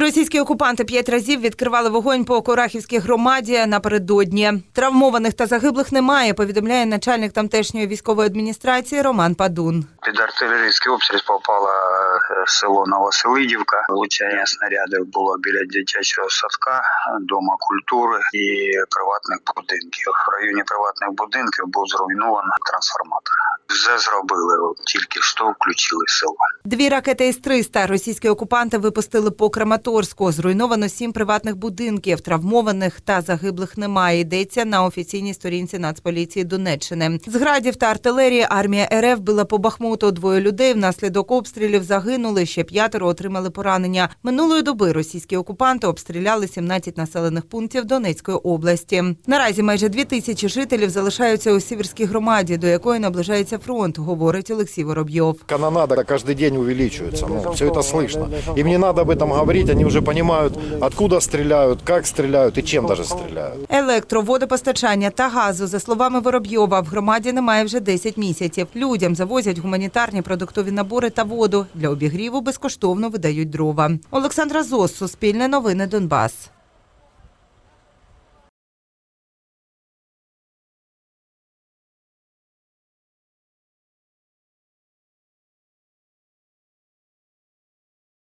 Російські окупанти п'ять разів відкривали вогонь по Корахівській громаді напередодні. Травмованих та загиблих немає. Повідомляє начальник тамтешньої військової адміністрації Роман Падун. Під артилерійський обстріл попало е, село Новоселидівка. Влучання снарядів було біля дитячого садка, дома культури і приватних будинків. В районі приватних будинків був зруйнований трансформатор. Все зробили, тільки що включили село. Дві ракети С-300 російські окупанти випустили по Краматорську. Зруйновано сім приватних будинків. Травмованих та загиблих немає. Йдеться на офіційній сторінці Нацполіції Донеччини. З градів та артилерії армія РФ била по Бахмуту. Двоє людей внаслідок обстрілів загинули. Ще п'ятеро отримали поранення. Минулої доби російські окупанти обстріляли 17 населених пунктів Донецької області. Наразі майже дві тисячі жителів залишаються у сіверській громаді, до якої наближається фронт, говорить Олексій Воробйов. Канонада каждый день увеличивается. Ну, все это слышно. Им не надо об этом говорить, они уже понимают, откуда стреляют, как стреляют и чем даже стреляют. Електро, водопостачання та газу, за словами Воробйова, в громаді немає вже 10 місяців. Людям завозять гуманітарні продуктові набори та воду. Для обігріву безкоштовно видають дрова. Олександра Зос, Суспільне новини Донбас.